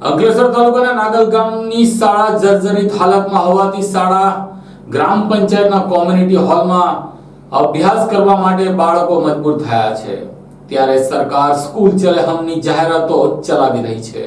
અંકલેશ્વર તાલુકાના નાગલ ગામની શાળા જર્જરિત હાલતમાં હોવાથી શાળા ગ્રામ પંચાયતના કોમ્યુનિટી હોલમાં અભ્યાસ કરવા માટે બાળકો મજબૂર થયા છે. ત્યારે સરકાર સ્કૂલ ચલે હમની જાહેરાતો ચલાવી રહી છે.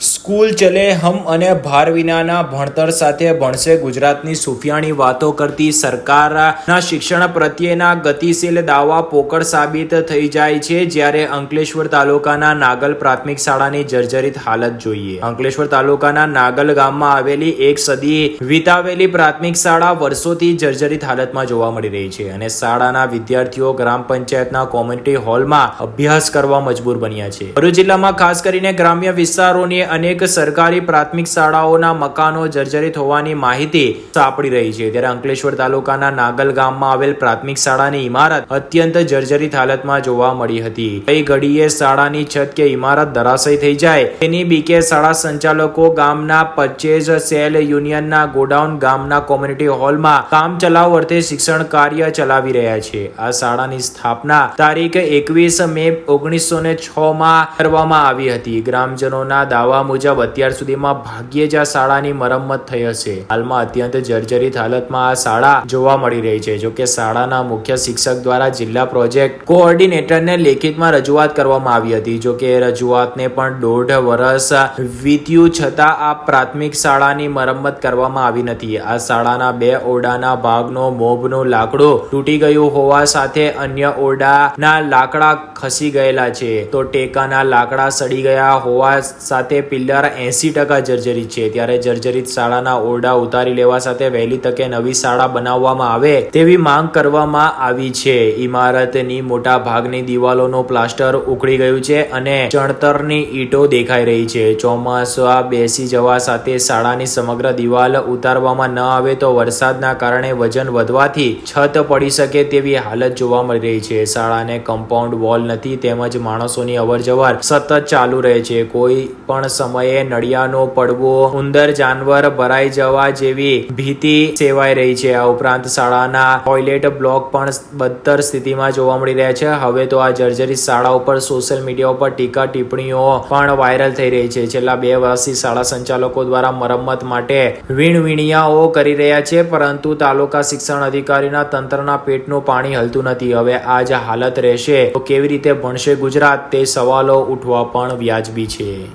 સ્કૂલ ચલે હમ અને ભાર વિનાના ભણતર સાથે ભણશે ગુજરાતની સુફિયાણી વાતો કરતી સરકારના શિક્ષણ પ્રત્યેના ગતિશીલ દાવા પોકળ સાબિત થઈ જાય છે. જ્યારે અંકલેશ્વર તાલુકાના નાગલ પ્રાથમિક શાળાની જર્જરિત હાલત જોઈએ. અંકલેશ્વર તાલુકાના નાગલ ગામમાં આવેલી એક સદી વિતાવેલી પ્રાથમિક શાળા વર્ષોથી જર્જરિત હાલતમાં જોવા મળી રહી છે અને શાળાના વિદ્યાર્થીઓ ગ્રામ પંચાયતના કોમ્યુનિટી હોલમાં અભ્યાસ કરવા મજબૂર બન્યા છે. ભરૂચ જિલ્લામાં ખાસ કરીને ગ્રામ્ય વિસ્તારોની અનેક સરકારી પ્રાથમિક શાળાઓના મકાનો જર્જરિત હોવાની માહિતી સાંપડી રહી છે. ત્યારે અંકલેશ્વર તાલુકાના નાગલ ગામમાં આવેલ પ્રાથમિક શાળાની ઇમારત અત્યંત જર્જરિત હાલતમાં જોવા મળી હતી. કઈ ઘડીએ શાળાની છત કે ઇમારત ધરાશય થઈ જાય તેની બીકે શાળા સંચાલકો ગામના પરચેઝ સેલ યુનિયનના ગોડાઉન ગામના કોમ્યુનિટી હોલમાં કામ ચલાવ અર્થે શિક્ષણ કાર્ય ચલાવી રહ્યા છે. આ શાળાની સ્થાપના તારીખ એકવીસ મે ઓગણીસો ને છ માં કરવામાં આવી હતી. ગ્રામજનોના દાવા મુજબ, અત્યાર સુધીમાં ભાગ્યે જ આ શાળાની મરમ્મત થઈ હશે. હાલમાં અત્યંત જર્જરિત હાલતમાં આ શાળા જોવા મળી રહી છે, જોકે શાળાના મુખ્ય શિક્ષક દ્વારા જિલ્લા પ્રોજેક્ટ કોઓર્ડિનેટરને લેખિતમાં રજૂઆત કરવામાં આવી હતી, જોકે રજૂઆતને પણ દોઢ વર્ષ વીત્યું છતાં આ પ્રાથમિક શાળાની મરમ્મત કરવામાં આવી નથી. આ શાળાના બે ઓરડાના ભાગનો મોભનું લાકડું તૂટી ગયું હોવા સાથે અન્ય ઓરડાના લાકડા ખસી ગયેલા છે. તો ટેકાના લાકડા સડી ગયા હોવા સાથે પિલ્લર એસી ટકા જર્જરિત છે. ત્યારે જર્જરિત શાળાના ઓરડા ઉતારી લેવા સાથે વહેલી તકે નવી શાળા બનાવવામાં આવે તેવી માંગ કરવામાં આવી છે. ઇમારતની મોટા ભાગની દિવાલોનો પ્લાસ્ટર ઉખડી ગયું છે અને ચણતરની ઈંટો દેખાઈ રહી છે. ચોમાસા બેસી જવા સાથે શાળાની સમગ્ર દિવાલ ઉતારવામાં ન આવે તો વરસાદના કારણે વજન વધવાથી છત પડી શકે તેવી હાલત જોવા મળી રહી છે. શાળાને કમ્પાઉન્ડ વોલ નથી તેમજ માણસોની અવરજવર સતત ચાલુ રહે છે. કોઈ પણ સમયે નળિયાનો પડવો, ઉંદર જાનવર ભરાઈ જવા જેવી ભીતિ સેવાઈ રહી છે. આ ઉપરાંત શાળાના ટોયલેટ બ્લોક પણ બદતર સ્થિતિમાં જોવા મળી રહ્યા છે. હવે તો આ જર્જરિત શાળા ઉપર સોશિયલ મીડિયા ઉપર ટીકા ટિપ્પણીઓ પણ વાયરલ થઈ રહી છે. છેલ્લા બે વર્ષથી શાળા સંચાલકો દ્વારા મરમ્મત માટે વીણવીણિયાઓ કરી રહ્યા છે, પરંતુ તાલુકા શિક્ષણ અધિકારીના તંત્રના પેટનું પાણી હલતું નથી. હવે આ જ હાલત રહેશે. તો કેવી રીતે ભણશે ગુજરાત? તે સવાલો ઉઠવા પણ વ્યાજબી છે.